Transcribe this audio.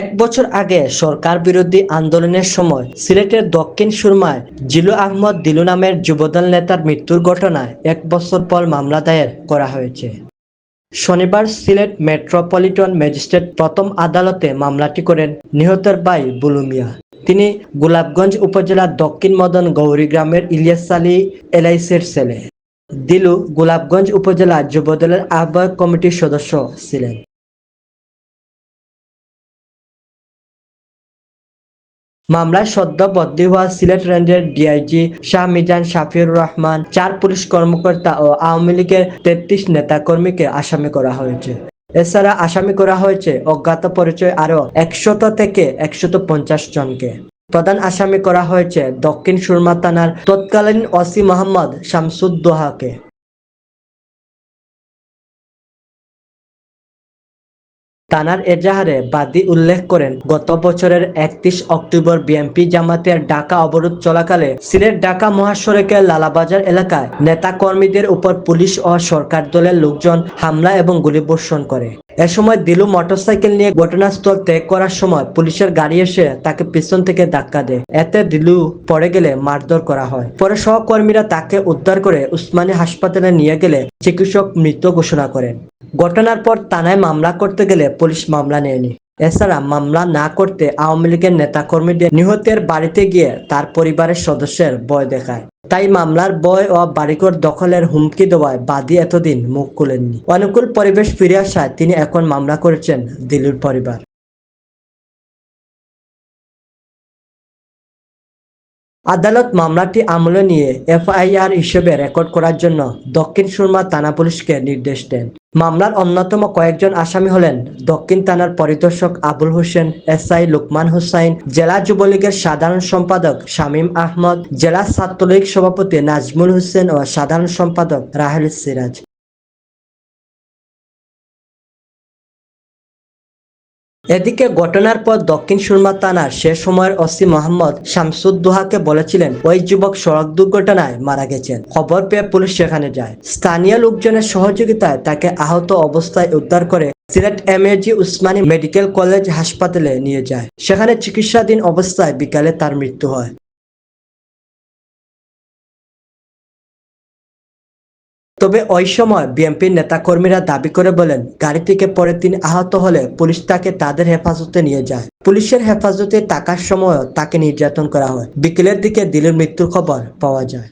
এক বছর আগে সরকার বিরোধী আন্দোলনের সময় সিলেটের দক্ষিণ সুরমায় জিলু আহমদ দিলু নামের যুবদল নেতার মৃত্যুর ঘটনায় এক বছর পর মামলা দায়ের করা হয়েছে। শনিবার সিলেট মেট্রোপলিটন ম্যাজিস্ট্রেট প্রথম আদালতে মামলাটি করেন নিহতের ভাই বুলু মিয়া। তিনি গোলাপগঞ্জ উপজেলার দক্ষিণ মদন গৌরী গ্রামের ইলিয়াস আলী এলআইসির ছেলে। দিলু গোলাপগঞ্জ উপজেলা যুবদলের আহ্বায়ক কমিটির সদস্য ছিলেন। মামলায় সদ্য বদলি হওয়া সিলেট রেঞ্জের ডিআইজি শাহ মিজান শাফিউর রহমান, চার পুলিশ কর্মকর্তা ও আওয়ামী লীগের তেত্রিশ নেতাকর্মীকে আসামি করা হয়েছে। এছাড়া আসামি করা হয়েছে অজ্ঞাত পরিচয় আরও একশত থেকে একশত পঞ্চাশ জনকে। প্রধান আসামি করা হয়েছে দক্ষিণ সুরমা থানার তৎকালীন ওসি মোহাম্মদ শামসুদ্দোহাকে থানার এজাহারে বাদী উল্লেখ করেন, গত বছরের একত্রিশ অক্টোবর বিএনপি জামাতের ঢাকা অবরোধ চলাকালে সিলেট ঢাকা মহাসড়কের লালাবাজার এলাকায় নেতা কর্মীদের উপর পুলিশ ও সরকার দলের লোকজন হামলা এবং গুলিবর্ষণ করে। এ সময় দিলু মোটরসাইকেল নিয়ে ঘটনাস্থল ত্যাগ করার সময় পুলিশের গাড়ি এসে তাকে পিছন থেকে ধাক্কা দেয়। এতে দিলু পড়ে গেলে মারধর করা হয়। পরে সহকর্মীরা তাকে উদ্ধার করে উসমানী হাসপাতালে নিয়ে গেলে চিকিৎসক মৃত ঘোষণা করেন। ঘটনার পর থানায় মামলা করতে গেলে পুলিশ মামলা নেয়নি। এছাড়া মামলা না করতে আওয়ামী লীগের নেতাকর্মীদের নিহতের বাড়িতে গিয়ে তার পরিবারের সদস্যের ভয় দেখায়। তাই মামলার বয় ও বাড়িঘর দখলের হুমকি দেওয়ায় বাদী এতদিন মুখ খুলেননি। অনুকূল পরিবেশ ফিরে আসায় তিনি এখন মামলা করেছেন দিলুর পরিবার। আদালত মামলাটি আমলে নিয়ে এফআইআর হিসেবে রেকর্ড করার জন্য দক্ষিণ সুরমা থানা পুলিশকে নির্দেশ দেন। মামলার অন্যতম কয়েকজন আসামি হলেন দক্ষিণ থানার পরিদর্শক আবুল হোসেন, এসআই লুকমান হুসাইন, জেলা যুবলীগের সাধারণ সম্পাদক শামীম আহমদ, জেলা ছাত্রলীগ সভাপতি নাজমুল হোসেন ও সাধারণ সম্পাদক রাহেল সিরাজ। এদিকে ঘটনার পর দক্ষিণ সুরমা থানার সে সময়ের ওসি মোহাম্মদ শামসুদ্দোহাকে বলেছিলেন, ওই যুবক সড়ক দুর্ঘটনায় মারা গেছেন। খবর পেয়ে পুলিশ সেখানে যায়। স্থানীয় লোকজনের সহযোগিতায় তাকে আহত অবস্থায় উদ্ধার করে Sylhet MAG Osmani medical college হাসপাতালে নিয়ে যায়। সেখানে চিকিৎসাধীন অবস্থায় বিকালে তার মৃত্যু হয়। তবে ওই সময় বিএনপির নেতাকর্মীরা দাবি করে বলেন, গাড়ি থেকে পরে তিনি আহত হলে পুলিশ তাকে তাদের হেফাজতে নিয়ে যায়। পুলিশের হেফাজতে টাকার সময়ও তাকে নির্যাতন করা হয়। বিকেলের দিকে দিলের মৃত্যুর খবর পাওয়া যায়।